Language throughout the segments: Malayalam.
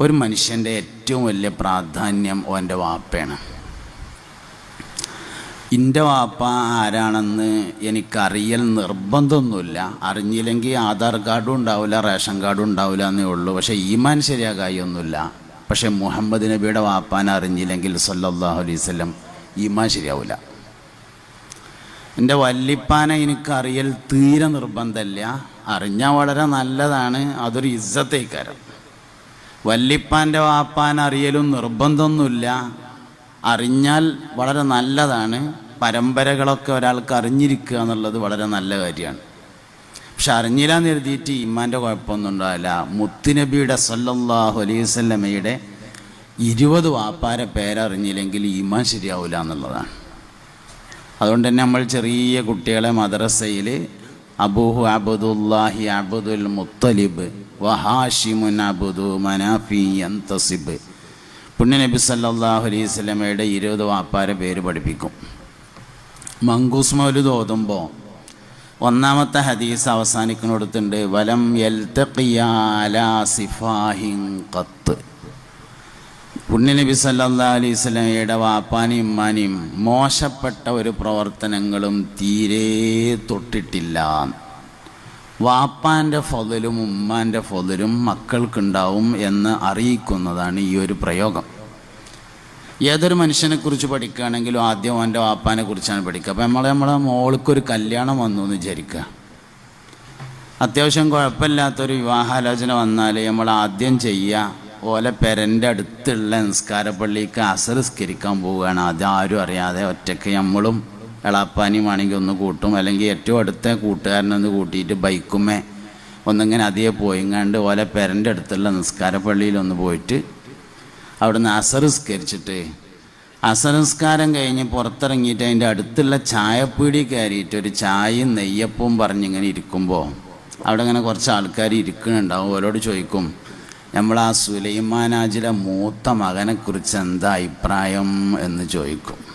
ഒരു മനുഷ്യന്റെ ഏറ്റവും വലിയ പ്രാധാന്യം ഓന്റെ വാപ്പയാണ്. എന്റെ വാപ്പ ആരാണെന്ന് എനിക്കറിയൽ നിർബന്ധമൊന്നുമില്ല. അറിഞ്ഞില്ലെങ്കിൽ ആധാർ കാർഡും ഉണ്ടാവില്ല റേഷൻ കാർഡും ഉണ്ടാവില്ല എന്നേ ഉള്ളൂ. പക്ഷേ ഈമാൻ ശരിയാകായൊന്നുമില്ല പക്ഷേ മുഹമ്മദ് നബിയുടെ വാപ്പാനെ അറിഞ്ഞില്ലെങ്കിൽ സല്ലല്ലാഹു അലൈഹി വസല്ലം ഈമാൻ ശരിയാവില്ല. എന്റെ വല്ലിപ്പാനെ എനിക്കറിയൽ തീരെ നിർബന്ധമില്ല. അറിഞ്ഞാൽ വളരെ നല്ലതാണ്. അതൊരു ഇസ്സത്തേക്കാരം. വല്ലിപ്പാന്റെ വാപ്പാൻ അറിയലും നിർബന്ധമൊന്നുമില്ല. അറിഞ്ഞാൽ വളരെ നല്ലതാണ്. പരമ്പരകളൊക്കെ ഒരാൾക്ക് അറിഞ്ഞിരിക്കുക എന്നുള്ളത് വളരെ നല്ല കാര്യമാണ്. പക്ഷെ അറിഞ്ഞില്ല എഴുതിയിട്ട് ഇമ്മാന്റെ കുഴപ്പമൊന്നും ഉണ്ടാവില്ല. മുത്തുനബിയുടെ സല്ലല്ലാഹു അലൈഹി വസല്ലമയുടെ ഇരുപത് വാപ്പാരെ പേരറിഞ്ഞില്ലെങ്കിൽ ഈമാൻ ശരിയാവില്ല എന്നുള്ളതാണ്. അതുകൊണ്ട് തന്നെ നമ്മൾ ചെറിയ കുട്ടികളെ മദ്രസയിൽ അബൂഹു അബുദുല്ലാഹി അബുദുൽ മുത്തലിബ് വഹാഷിമുൻ പുണ്യനബി സല്ലല്ലാഹു അലൈഹി സ്വലമയുടെ ഇരുപത് വാപ്പാരെ പേര് പഠിപ്പിക്കും. മങ്കൂസ് മൗലിദ് ഓതുമ്പോൾ ഒന്നാമത്തെ ഹദീസ് അവസാനിക്കുന്നിടത്തുണ്ട് വലം സിഫാഹിൻ കത്ത് പുണ്യനബി സല്ലാ അലൈഹി സ്വലമയുടെ വാപ്പാനെയും ഉമ്മാനെയും മോശപ്പെട്ട ഒരു പ്രവർത്തനങ്ങളും തീരെ തൊട്ടിട്ടില്ല. വാപ്പാന്റെ ഫതിലും ഉമ്മാന്റെ ഫതിലും മക്കൾക്കുണ്ടാവും എന്ന് അറിയിക്കുന്നതാണ് ഈ ഒരു പ്രയോഗം. ഏതൊരു മനുഷ്യനെക്കുറിച്ച് പഠിക്കുകയാണെങ്കിലും ആദ്യം അവന്റെ വാപ്പാനെ കുറിച്ചാണ് പഠിക്കുക. അപ്പോൾ നമ്മളെ നമ്മളെ മോൾക്കൊരു കല്യാണം വന്നു എന്ന് വിചാരിക്കുക. അത്യാവശ്യം കുഴപ്പമില്ലാത്തൊരു വിവാഹാലോചന വന്നാൽ നമ്മൾ ആദ്യം ചെയ്യുക. ഓലെ പെരന്റെ അടുത്തുള്ള നിസ്കാരപ്പള്ളിക്ക് അസറിസ്കരിക്കാൻ പോവുകയാണ്. അത് ആരും അറിയാതെ ഒറ്റയ്ക്ക് നമ്മളും എളാപ്പാനിയും ആണെങ്കിൽ ഒന്ന് കൂട്ടും. അല്ലെങ്കിൽ ഏറ്റവും അടുത്ത കൂട്ടുകാരനൊന്ന് കൂട്ടിയിട്ട് ബൈക്കുമേ ഒന്നിങ്ങനെ അധികം പോയിങ്ങാണ്ട് ഓലെ പെരന്റെ അടുത്തുള്ള നിസ്കാര പള്ളിയിലൊന്ന് പോയിട്ട് അവിടുന്ന് അസറിസ്കരിച്ചിട്ട് അസംസ്കാരം കഴിഞ്ഞ് പുറത്തിറങ്ങിയിട്ട് അതിന്റെ അടുത്തുള്ള ചായപ്പീടി കയറിയിട്ട് ഒരു ചായയും നെയ്യപ്പവും പറഞ്ഞിങ്ങനെ ഇരിക്കുമ്പോൾ അവിടെ ഇങ്ങനെ കുറച്ച് ആൾക്കാർ ഇരിക്കുന്നുണ്ടാവും. ഓരോട് ചോദിക്കും നമ്മൾ ആ സുലൈമാനാജിലെ മൂത്ത മകനെക്കുറിച്ച് എന്താ അഭിപ്രായം? എന്ന് ചോദിക്കും.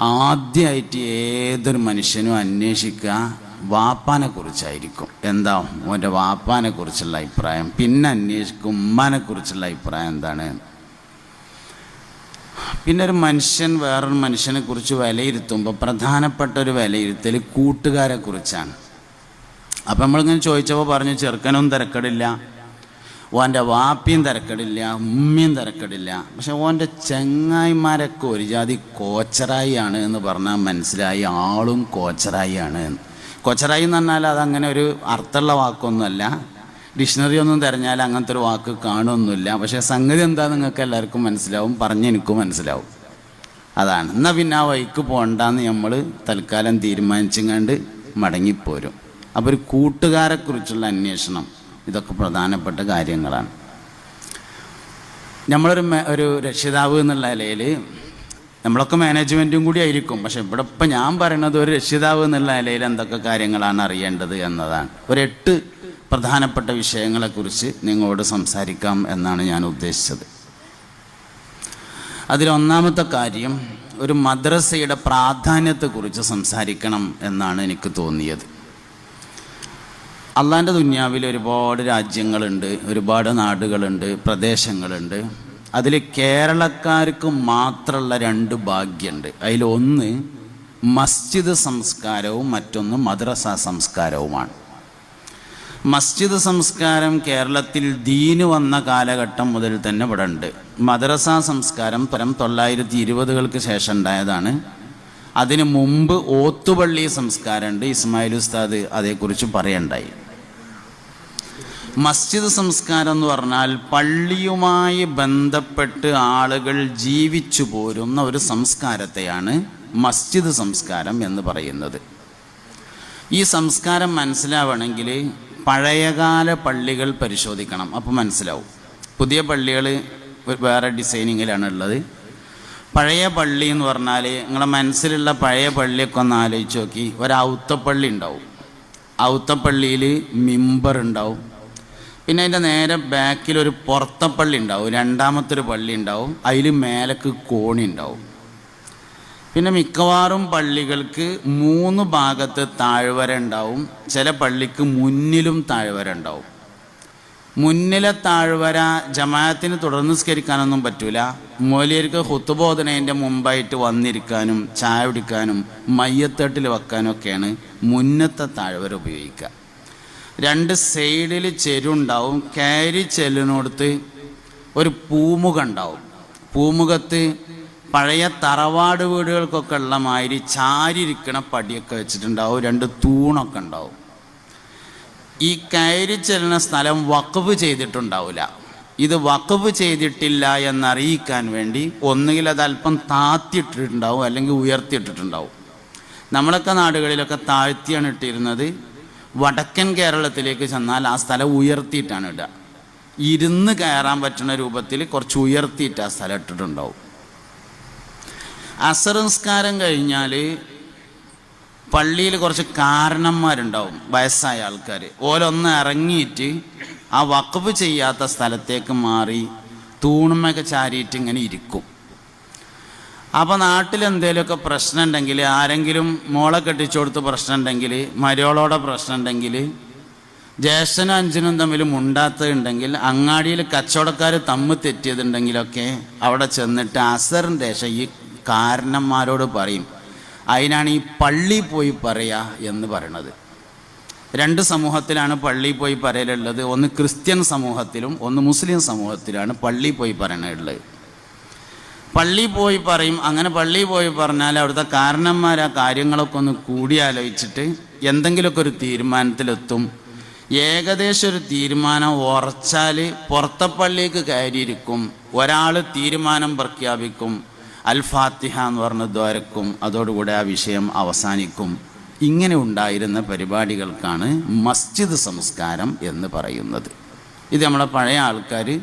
ആദ്യമായിട്ട് ഏതൊരു മനുഷ്യനും അന്വേഷിക്കുക വാപ്പാനെ കുറിച്ചായിരിക്കും എന്താ ഓന്റെ വാപ്പാനെ കുറിച്ചുള്ള അഭിപ്രായം? പിന്നെ അന്വേഷിക്കും ഉമ്മാനെ കുറിച്ചുള്ള അഭിപ്രായം എന്താണ്? പിന്നെ ഒരു മനുഷ്യൻ വേറൊരു മനുഷ്യനെ കുറിച്ച് വിലയിരുത്തുമ്പോൾ പ്രധാനപ്പെട്ട ഒരു വിലയിരുത്തൽ കൂട്ടുകാരെ കുറിച്ചാണ് അപ്പം നമ്മളിങ്ങനെ ചോദിച്ചപ്പോൾ പറഞ്ഞു ചെറുക്കനൊന്നും തിരക്കടില്ല. ഓന്റെ വാപ്പിയും തിരക്കടില്ല ഉമ്മയും തിരക്കടില്ല. പക്ഷെ ഓന്റെ ചെങ്ങായിമാരൊക്കെ ഒരു ജാതി കോച്ചറായിയാണ് എന്ന് പറഞ്ഞാൽ മനസ്സിലായി ആളും കോച്ചറായിയാണ് എന്ന്. കോച്ചറായി എന്ന് പറഞ്ഞാൽ അതങ്ങനെ ഒരു അർത്ഥമുള്ള വാക്കൊന്നുമല്ല. ഡിക്ഷണറി ഒന്നും തിരഞ്ഞാൽ അങ്ങനത്തെ ഒരു വാക്ക് കാണുമൊന്നുമില്ല. പക്ഷേ സംഗതി എന്താ നിങ്ങൾക്ക് എല്ലാവർക്കും മനസ്സിലാവും പറഞ്ഞ് എനിക്കും മനസ്സിലാവും. അതാണ്. എന്നാൽ പിന്നെ ആ വഴിക്ക് പോകണ്ടെന്ന് നമ്മൾ തൽക്കാലം തീരുമാനിച്ചും കണ്ട് മടങ്ങിപ്പോരും. അപ്പോൾ ഒരു കൂട്ടുകാരെക്കുറിച്ചുള്ള അന്വേഷണം ഇതൊക്കെ പ്രധാനപ്പെട്ട കാര്യങ്ങളാണ്. നമ്മളൊരു ഒരു രക്ഷിതാവ് എന്നുള്ള നിലയിൽ നമ്മളൊക്കെ മാനേജ്മെന്റും കൂടി ആയിരിക്കും. പക്ഷെ ഇവിടെ ഇപ്പം ഞാൻ പറയുന്നത് ഒരു രക്ഷിതാവ് എന്നുള്ള നിലയിൽ എന്തൊക്കെ കാര്യങ്ങളാണ് അറിയേണ്ടത് എന്നതാണ്. ഒരു എട്ട് പ്രധാനപ്പെട്ട വിഷയങ്ങളെക്കുറിച്ച് നിങ്ങളോട് സംസാരിക്കാം എന്നാണ് ഞാൻ ഉദ്ദേശിച്ചത്. അതിലൊന്നാമത്തെ കാര്യം ഒരു മദ്രസയുടെ പ്രാധാന്യത്തെക്കുറിച്ച് സംസാരിക്കണം എന്നാണ് എനിക്ക് തോന്നിയത്. അള്ളാന്റെ ദുന്യാവിൽ ഒരുപാട് രാജ്യങ്ങളുണ്ട് ഒരുപാട് നാടുകളുണ്ട് പ്രദേശങ്ങളുണ്ട്. അതിൽ കേരളക്കാർക്ക് മാത്രമുള്ള രണ്ട് ഭാഗ്യമുണ്ട്. അതിലൊന്ന് മസ്ജിദ് സംസ്കാരവും മറ്റൊന്ന് മദ്രസ സംസ്കാരവുമാണ്. മസ്ജിദ് സംസ്കാരം കേരളത്തിൽ ദീന് വന്ന കാലഘട്ടം മുതൽ തന്നെ ഇവിടെ ഉണ്ട്. മദ്രസ സംസ്കാരം പരം തൊള്ളായിരത്തി ഇരുപതുകൾക്ക് ശേഷം ഉണ്ടായതാണ്. അതിനു മുമ്പ് ഓത്തുപള്ളി സംസ്കാരമുണ്ട്. ഇസ്മായിൽ ഉസ്താദ് അതേക്കുറിച്ച് പറയണ്ടായി. മസ്ജിദ് സംസ്കാരം എന്ന് പറഞ്ഞാൽ പള്ളിയുമായി ബന്ധപ്പെട്ട് ആളുകൾ ജീവിച്ചു പോരുന്ന ഒരു സംസ്കാരത്തെയാണ് മസ്ജിദ് സംസ്കാരം എന്ന് പറയുന്നത്. ഈ സംസ്കാരം മനസ്സിലാവണമെങ്കിൽ പഴയകാല പള്ളികൾ പരിശോധിക്കണം. അപ്പോൾ മനസ്സിലാവും. പുതിയ പള്ളികൾ വേറെ ഡിസൈനിങ്ങിലാണ് ഉള്ളത്. പഴയ പള്ളി എന്ന് പറഞ്ഞാൽ നിങ്ങളെ മനസ്സിലുള്ള പഴയ പള്ളിയൊക്കെ ഒന്ന് ആലോചിച്ച് നോക്കി. ഒരു ഔത്തപ്പള്ളി ഉണ്ടാവും. ഔത്തപ്പള്ളിയിൽ മിമ്പർ ഉണ്ടാവും. പിന്നെ അതിന്റെ നേരെ ബാക്കിൽ ഒരു പുറത്തപ്പള്ളി ഉണ്ടാവും. രണ്ടാമത്തെ ഒരു പള്ളി ഉണ്ടാവും. അതിൽ മേലക്ക് കോണി ഉണ്ടാവും. പിന്നെ മിക്കവാറും പള്ളികൾക്ക് മൂന്ന് ഭാഗത്ത് താഴ്വര ഉണ്ടാവും. ചില പള്ളിക്ക് മുന്നിലും താഴ്വര ഉണ്ടാവും. മുന്നിലെ താഴ്വര ജമാഅത്തിന് തുടർന്ന് സ്കരിക്കാനൊന്നും പറ്റൂല. മൂലിയർക്ക് ഹുത്തുബോധനേന്റെ മുമ്പായിട്ട് വന്നിരിക്കാനും ചായ കുടിക്കാനും മയ്യത്തട്ടിൽ വെക്കാനൊക്കെയാണ് മുന്നത്തെ താഴ്വര ഉപയോഗിക്കുക. രണ്ട് സൈഡിൽ ചെരുണ്ടാവും കയറി ചെല്ലിനോടത്ത് ഒരു പൂമുഖം ഉണ്ടാവും. പൂമുഖത്ത് പഴയ തറവാട് വീടുകൾക്കൊക്കെ ഉള്ള മാതിരി ചാരിയിരിക്കണ പടിയൊക്കെ വെച്ചിട്ടുണ്ടാവും രണ്ട് തൂണൊക്കെ ഉണ്ടാവും. ഈ കയറി ചെല്ലുന്ന സ്ഥലം വക്കവ് ചെയ്തിട്ടുണ്ടാവില്ല. ഇത് വക്കവ് ചെയ്തിട്ടില്ല എന്നറിയിക്കാൻ വേണ്ടി ഒന്നുകിൽ അത് അല്പം താത്തിയിട്ടിട്ടുണ്ടാവും അല്ലെങ്കിൽ ഉയർത്തിയിട്ടിട്ടുണ്ടാവും. നമ്മളൊക്കെ നാടുകളിലൊക്കെ താഴ്ത്തിയാണ് ഇട്ടിരുന്നത്. വടക്കൻ കേരളത്തിലേക്ക് ചെന്നാൽ ആ സ്ഥലം ഉയർത്തിയിട്ടാണ് ഇടുക. ഇരുന്ന് കയറാൻ പറ്റുന്ന രൂപത്തിൽ കുറച്ച് ഉയർത്തിയിട്ട് ആ സ്ഥലം ഇട്ടിട്ടുണ്ടാവും. അസംസ്കാരം കഴിഞ്ഞാൽ പള്ളിയിൽ കുറച്ച് കാരണന്മാരുണ്ടാവും വയസ്സായ ആൾക്കാർ. ഓലൊന്ന് ഇറങ്ങിയിട്ട് ആ വഖഫ് ചെയ്യാത്ത സ്ഥലത്തേക്ക് മാറി തൂണുമൊക്കെ ചാരിയിട്ട് ഇങ്ങനെ ഇരിക്കും. അപ്പോൾ നാട്ടിൽ എന്തെങ്കിലുമൊക്കെ പ്രശ്നം ഉണ്ടെങ്കിൽ ആരെങ്കിലും മോളെ കെട്ടിച്ചു കൊടുത്ത് പ്രശ്നം ഉണ്ടെങ്കിൽ മരോളോടെ പ്രശ്നം ഉണ്ടെങ്കിൽ ജ്യേഷ്ഠനും അഞ്ചനും തമ്മിൽ മുണ്ടാത്തതുണ്ടെങ്കിൽ അങ്ങാടിയിൽ കച്ചവടക്കാർ തമ്മ് തെറ്റിയതുണ്ടെങ്കിലൊക്കെ അവിടെ ചെന്നിട്ട് അസറിന്റെ ഈ കാരണന്മാരോട് പറയും. അതിനാണ് ഈ പള്ളി പോയി പറയാ എന്ന് പറയണത്. രണ്ട് സമൂഹത്തിലാണ് പള്ളി പോയി പറയലുള്ളത്. ഒന്ന് ക്രിസ്ത്യൻ സമൂഹത്തിലും ഒന്ന് മുസ്ലിം സമൂഹത്തിലാണ് പള്ളി പോയി പറയണുള്ളത് പള്ളി പോയി പറയും അങ്ങനെ പള്ളി പോയി പറഞ്ഞാൽ അവിടുത്തെ കാരണന്മാർ ആ കാര്യങ്ങളൊക്കെ ഒന്ന് കൂടിയാലോചിച്ചിട്ട് എന്തെങ്കിലുമൊക്കെ ഒരു തീരുമാനത്തിലെത്തും. ഏകദേശം ഒരു തീരുമാനം ഉറച്ചാൽ പുറത്തെ പള്ളിക്ക് കയറിയിരിക്കും. ഒരാൾ തീരുമാനം പ്രഖ്യാപിക്കും. അൽ ഫാത്തിഹ എന്ന് പറഞ്ഞ ദ്വാരക്കും. അതോടുകൂടെ ആ വിഷയം അവസാനിക്കും. ഇങ്ങനെ ഉണ്ടായിരുന്ന പരിപാടികൾക്കാണ് മസ്ജിദ് സംസ്കാരം എന്ന് പറയുന്നത്. ഇത് നമ്മളെ പഴയ ആൾക്കാർ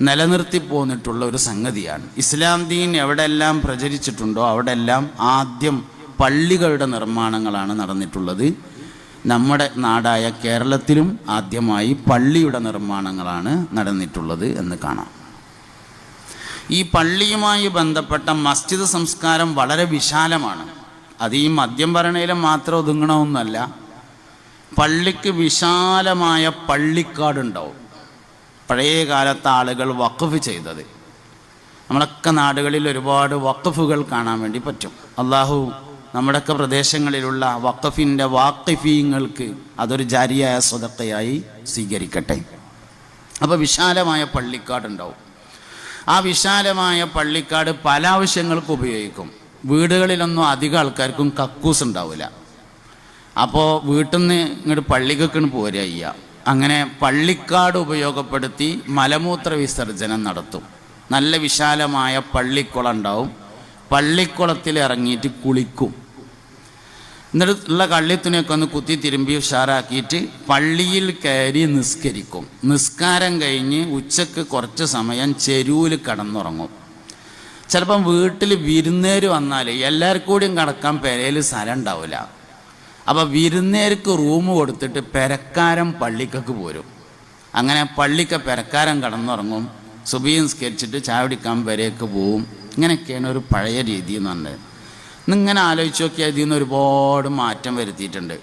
നിലനിർത്തി പോന്നിട്ടുള്ള ഒരു സംഗതിയാണ്. ഇസ്ലാം ദീൻ എവിടെല്ലാം പ്രചരിച്ചിട്ടുണ്ടോ അവിടെല്ലാം ആദ്യം പള്ളികളുടെ നിർമ്മാണങ്ങളാണ് നടന്നിട്ടുള്ളത്. നമ്മുടെ നാടായ കേരളത്തിലും ആദ്യമായി പള്ളിയുടെ നിർമ്മാണങ്ങളാണ് നടന്നിട്ടുള്ളത് എന്ന് കാണാം. ഈ പള്ളിയുമായി ബന്ധപ്പെട്ട മസ്ജിദ് സംസ്കാരം വളരെ വിശാലമാണ്. അത് ഈ മദ്യം ഭരണയിലും മാത്രം ഒതുങ്ങണമെന്നല്ല പള്ളിക്ക് വിശാലമായ പള്ളിക്കാടുണ്ടാവും. പഴയ കാലത്ത് ആളുകൾ വഖഫ് ചെയ്തത്. നമ്മളൊക്കെ നാടുകളിൽ ഒരുപാട് വഖഫുകൾ കാണാൻ വേണ്ടി പറ്റും. അള്ളാഹു നമ്മുടെയൊക്കെ പ്രദേശങ്ങളിലുള്ള വഖഫിന്റെ വാക്കിഫീങ്ങൾക്ക് അതൊരു ജാരിയായ സ്വതക്കയായി സ്വീകരിക്കട്ടെ. അപ്പോൾ വിശാലമായ പള്ളിക്കാടുണ്ടാവും. ആ വിശാലമായ പള്ളിക്കാട് പല ആവശ്യങ്ങൾക്കും ഉപയോഗിക്കും. വീടുകളിലൊന്നും അധികം ആൾക്കാർക്കും കക്കൂസ് ഉണ്ടാവില്ല. അപ്പോൾ വീട്ടിൽ നിന്ന് ഇങ്ങോട്ട് പള്ളിക്കൊക്കെ പോരുക ചെയ്യുക. അങ്ങനെ പള്ളിക്കാട് ഉപയോഗപ്പെടുത്തി മലമൂത്ര വിസർജനം നടത്തും. നല്ല വിശാലമായ പള്ളിക്കുളം ഉണ്ടാവും. പള്ളിക്കുളത്തിൽ ഇറങ്ങിയിട്ട് കുളിക്കും. എന്നിട്ട് ഉള്ള കള്ളിത്തുണിയൊക്കെ ഒന്ന് കുത്തി തിരുമ്പി ഉഷാറാക്കിയിട്ട് പള്ളിയിൽ കയറി നിസ്കരിക്കും. നിസ്കാരം കഴിഞ്ഞ് ഉച്ചയ്ക്ക് കുറച്ച് സമയം ചെരുവിൽ കടന്നുറങ്ങും. ചിലപ്പം വീട്ടിൽ വിരുന്നേര് വന്നാൽ എല്ലാവർക്കും കൂടിയും കടക്കാൻ പെരയിൽ സ്ഥലം ഉണ്ടാവില്ല അപ്പോൾ വിരുന്നേർക്ക് റൂം കൊടുത്തിട്ട് പെരക്കാരൻ പള്ളിക്കൊക്കെ പോരും. അങ്ങനെ പള്ളിക്ക് പെരക്കാരൻ കടന്നുറങ്ങും സുബീൻ സ്കരിച്ചിട്ട് ചാവടിക്കാൻ വരെയൊക്കെ പോവും. ഇങ്ങനെയൊക്കെയാണ് ഒരു പഴയ രീതി എന്ന് പറഞ്ഞത്. ഇന്നിങ്ങനെ ആലോചിച്ച് നോക്കിയാൽ ഇതിൽ നിന്ന് ഒരുപാട് മാറ്റം വരുത്തിയിട്ടുണ്ട്.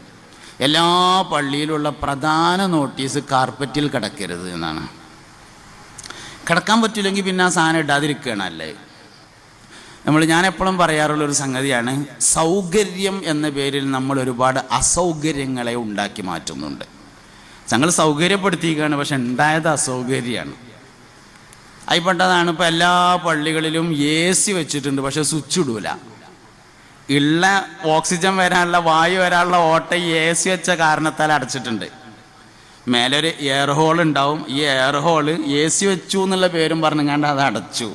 എല്ലാ പള്ളിയിലുള്ള പ്രധാന നോട്ടീസ് കാർപ്പറ്റിൽ കിടക്കരുത് എന്നാണ്. കിടക്കാൻ പറ്റില്ലെങ്കിൽ പിന്നെ ആ സാധനം ഇടാതിരിക്കുകയാണല്ലേ നമ്മൾ ഞാൻ എപ്പോഴും പറയാറുള്ള ഒരു സംഗതിയാണ് സൗകര്യം എന്ന പേരിൽ നമ്മൾ ഒരുപാട് അസൗകര്യങ്ങളെ ഉണ്ടാക്കി മാറ്റുന്നുണ്ട്. ഞങ്ങൾ സൗകര്യപ്പെടുത്തിയിരിക്കുകയാണ് പക്ഷെ ഉണ്ടായത് അസൗകര്യമാണ്. ആയിപ്പെട്ടതാണ് ഇപ്പോൾ എല്ലാ പള്ളികളിലും എ സി വെച്ചിട്ടുണ്ട് പക്ഷെ സ്വിച്ച് ഇടൂല. ഉള്ള ഓക്സിജൻ വരാനുള്ള വായു വരാനുള്ള ഓട്ട എ സി വെച്ച കാരണത്താൽ അടച്ചിട്ടുണ്ട്. മേലൊരു എയർ ഹോൾ ഉണ്ടാവും ഈ എയർ ഹോൾ എ സി വെച്ചു എന്നുള്ള പേരും പറഞ്ഞുകൊണ്ട് അത് അടച്ചു.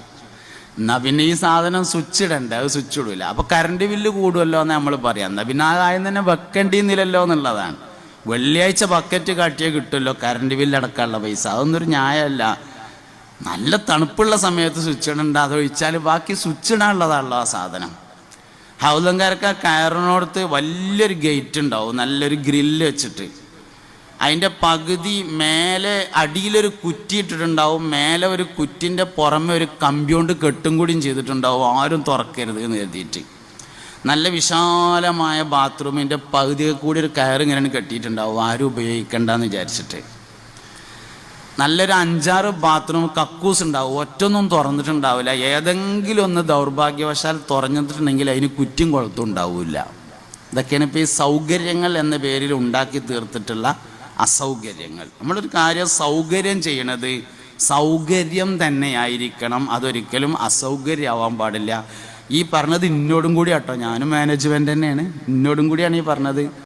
എന്നാ പിന്നെ ഈ സാധനം സ്വിച്ച് ഇടണ്ടേ? അത് സ്വിച്ച് ഇടൂല. അപ്പൊ കറണ്ട് ബില്ല് കൂടുമല്ലോ എന്ന് നമ്മൾ പറയാം. എന്നാ പിന്നെ ആ കാര്യം തന്നെ വെക്കേണ്ടിന്നില്ലല്ലോ എന്നുള്ളതാണ്. വെള്ളിയാഴ്ച ബക്കറ്റ് കാട്ടിയേ കിട്ടുമല്ലോ കറണ്ട് ബില്ല് അടക്കാനുള്ള പൈസ. അതൊന്നും ഒരു ന്യായമല്ല. നല്ല തണുപ്പുള്ള സമയത്ത് സ്വിച്ച് ഇടണ്ട. അതൊഴിച്ചാൽ ബാക്കി സ്വിച്ച് ഇടാനുള്ളതാണല്ലോ ആ സാധനം. ഹൗലങ്കാർക്ക് ആ കയറിനോടത്ത് വലിയൊരു ഗേറ്റ് ഉണ്ടാവും. നല്ലൊരു ഗ്രില്ല് വെച്ചിട്ട്. അതിന്റെ പകുതി മേലെ അടിയിലൊരു കുറ്റി ഇട്ടിട്ടുണ്ടാവും മേലെ ഒരു കുറ്റിന്റെ പുറമെ ഒരു കമ്പ്യൂണ്ട് കെട്ടും കൂടിയും ചെയ്തിട്ടുണ്ടാവും ആരും തുറക്കരുത് എന്ന് കരുതിയിട്ട്. നല്ല വിശാലമായ ബാത്റൂമിന്റെ പകുതി കൂടി ഒരു കയർ ഇങ്ങനെ കെട്ടിയിട്ടുണ്ടാവും ആരും ഉപയോഗിക്കണ്ടെന്ന് വിചാരിച്ചിട്ട്. നല്ലൊരു അഞ്ചാറ് ബാത്റൂം കക്കൂസ് ഉണ്ടാവും ഒറ്റൊന്നും തുറന്നിട്ടുണ്ടാവില്ല. ഏതെങ്കിലും ഒന്ന് ദൗർഭാഗ്യവശാൽ തുറഞ്ഞിട്ടുണ്ടെങ്കിൽ അതിന് കുറ്റും കുളത്തും ഉണ്ടാവില്ല. ഇതൊക്കെയാണ് ഇപ്പോൾ ഈ സൗകര്യങ്ങൾ എന്ന പേരിൽ ഉണ്ടാക്കി തീർത്തിട്ടുള്ള അസൗകര്യങ്ങൾ. നമ്മളൊരു കാര്യം സൗകര്യം ചെയ്യണത് സൗകര്യം തന്നെയായിരിക്കണം. അതൊരിക്കലും അസൗകര്യമാവാൻ പാടില്ല. ഈ പറഞ്ഞത് ഇന്നോടും കൂടി കേട്ടോ ഞാനും മാനേജ്മെന്റ് തന്നെയാണ്. ഇന്നോടും കൂടിയാണ് ഈ പറഞ്ഞത്.